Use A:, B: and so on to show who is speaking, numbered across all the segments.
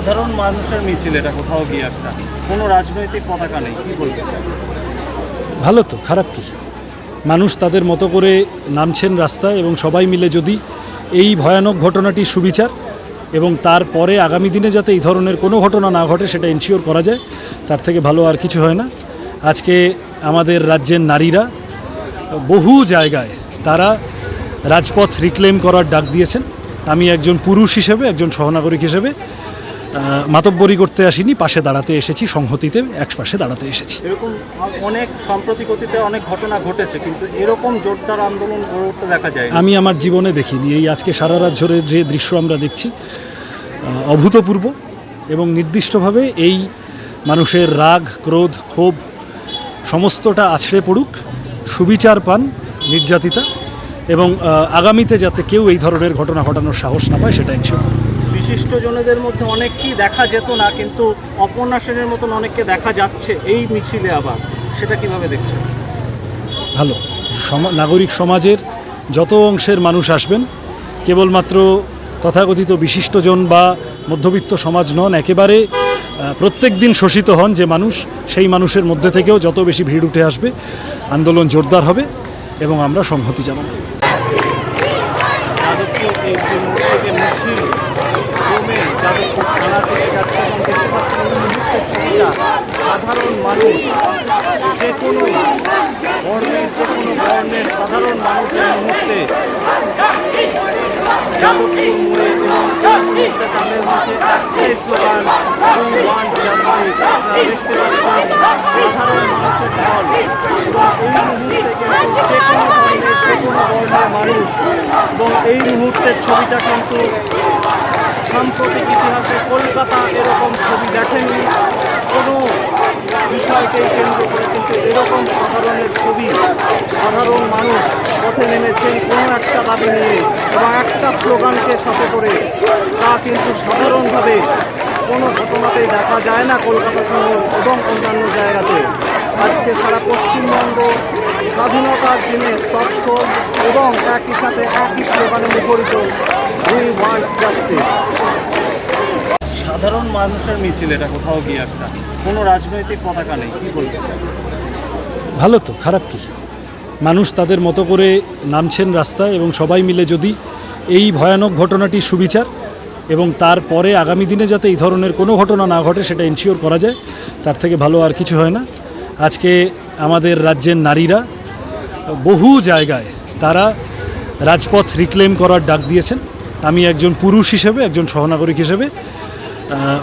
A: সাধারণ মানুষের মিছিল এটা কোথাও গিয়ে একটা। কোনো রাজনৈতিক পতাকা নেই, কি বলবেন?
B: ভালো তো, খারাপ কি? মানুষ তাদের মতো করে নামছেন রাস্তায় এবং সবাই মিলে যদি এই ভয়ানক ঘটনাটি সুবিচার এবং তারপরে আগামী দিনে যাতে এই ধরনের কোনো ঘটনা না ঘটে সেটা এনশিওর করা যায়, তার থেকে ভালো আর কিছু হয় না। আজকে আমাদের রাজ্যের নারীরা বহু জায়গায় তারা রাজপথ রিক্লেম করার ডাক দিয়েছেন। আমি একজন পুরুষ হিসেবে, একজন সহনাগরিক হিসেবে মাতব্বরি করতে আসিনি পাশে দাঁড়াতে এসেছি সংহতিতে এক পাশে দাঁড়াতে এসেছি।
A: এরকম অনেক সাম্প্রতিক অতীতে অনেক ঘটনা ঘটেছে কিন্তু এরকম জোরদার আন্দোলন গড়ে উঠতে দেখা যায়
B: আমি আমার জীবনে দেখিনি। এই আজকে সারা রাত ধরে যে দৃশ্য আমরা দেখছি অভূতপূর্ব এবং নির্দিষ্টভাবে এই মানুষের রাগ ক্রোধ ক্ষোভ সমস্তটা আছড়ে পড়ুক। সুবিচার পান নির্যাতিতা। এবং আগামীতে যাতে কেউ এই ধরনের ঘটনা ঘটানোর সাহস না পায় সেটা ইনশিওর
A: বিশিষ্ট জনেদের মধ্যে অনেককেই দেখা যেত না কিন্তু অপর্ণা সেনের মতন অনেককে দেখা যাচ্ছে এই মিছিলে আবার। সেটা কীভাবে দেখছেন?
B: ভালো। নাগরিক সমাজের যত অংশের মানুষ আসবেন কেবলমাত্র তথাকথিত বিশিষ্টজন বা মধ্যবিত্ত সমাজ নন একেবারে প্রত্যেক দিন শোষিত হন যে মানুষ সেই মানুষের মধ্যে থেকেও যত বেশি ভিড় উঠে আসবে আন্দোলন জোরদার হবে এবং আমরা সংহতি জানাব।
A: এই যে মিছিল ক্রমে যাদবপুর থানা থেকে যাচ্ছে এবং দেখতে পাচ্ছেন সাধারণ মানুষ যে কোনো বর্ণের যে কোনো বর্ণের সাধারণ মানুষ এই মুহূর্তে সাধারণ মানুষের ঢল এবং এই মুহূর্তে কিন্তু যে কোনো ধরনের যে কোনো বর্ণের মানুষ এবং এই মুহূর্তের ছবিটা কিন্তু সাম্প্রতিক ইতিহাসে কলকাতা এরকম ছবি দেখেনি। কোনো বিষয়কেই কেন্দ্র করে কিন্তু এরকম সাধারণের ছবি সাধারণ মানুষ পথে নেমেছেন কোনো একটা দাবি নিয়ে এবং একটা স্লোগানকে সাথে করে তা কিন্তু সাধারণভাবে কোনো ঘটনাতেই দেখা যায় না কলকাতা শহর এবং অন্যান্য জায়গাতে। আজকে সারা পশ্চিমবঙ্গ স্বাধীনতার দিনে তথ্য এবং একই সাথে একই স্লোগানে মুখরিত উই ওয়ান্ট জাস্টিস সাধারণ মানুষের মিছিল এটা কোথাও গিয়ে একটা। কোনো রাজনৈতিক পতাকা নেই কি বলবেন
B: ভালো তো খারাপ কি? মানুষ তাদের মতো করে নামছেন রাস্তায় এবং সবাই মিলে যদি এই ভয়ানক ঘটনাটি সুবিচার এবং তারপরে আগামী দিনে যাতে এই ধরনের কোনো ঘটনা না ঘটে সেটা এনশিওর করা যায় তার থেকে ভালো আর কিছু হয় না। আজকে আমাদের রাজ্যের নারীরা বহু জায়গায় তারা রাজপথ রিক্লেম করার ডাক দিয়েছেন। আমি একজন পুরুষ হিসেবে একজন সহনাগরিক হিসেবে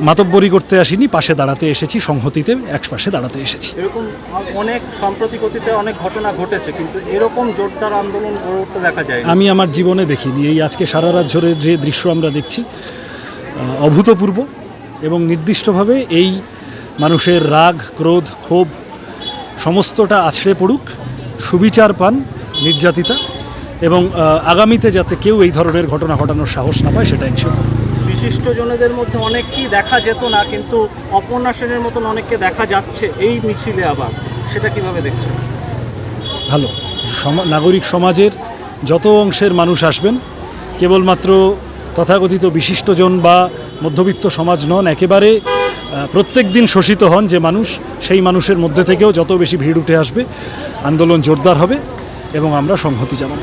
B: মাতব্বরি করতে আসিনি পাশে দাঁড়াতে এসেছি সংহতিতে এক পাশে দাঁড়াতে এসেছি।
A: এরকম অনেক সাম্প্রতিক অতীতে অনেক ঘটনা ঘটেছে কিন্তু এরকম জোরদার আন্দোলন গড়ে উঠতে দেখা যায়
B: আমি আমার জীবনে দেখিনি এই আজকে সারা রাত ধরে যে দৃশ্য আমরা দেখছি অভূতপূর্ব এবং নির্দিষ্টভাবে এই মানুষের রাগ ক্রোধ ক্ষোভ সমস্তটা আছড়ে পড়ুক। সুবিচার পান নির্যাতিতা এবং আগামীতে যাতে কেউ এই ধরনের ঘটনা ঘটানোর সাহস না পায় সেটা ইনশিওর
A: বিশিষ্ট জনেদের মধ্যে অনেককেই দেখা যেত না কিন্তু অপর্ণা সেনের মতন অনেককে দেখা যাচ্ছে এই মিছিলে আবার। সেটা কীভাবে দেখছেন?
B: ভালো। সমা- নাগরিক সমাজের যত অংশের মানুষ আসবেন কেবলমাত্র তথাকথিত বিশিষ্টজন বা মধ্যবিত্ত সমাজ নন একেবারে প্রত্যেক দিন শোষিত হন যে মানুষ, সেই মানুষের মধ্যে থেকেও যত বেশি ভিড় উঠে আসবে, আন্দোলন জোরদার হবে এবং আমরা সংহতি জানাব।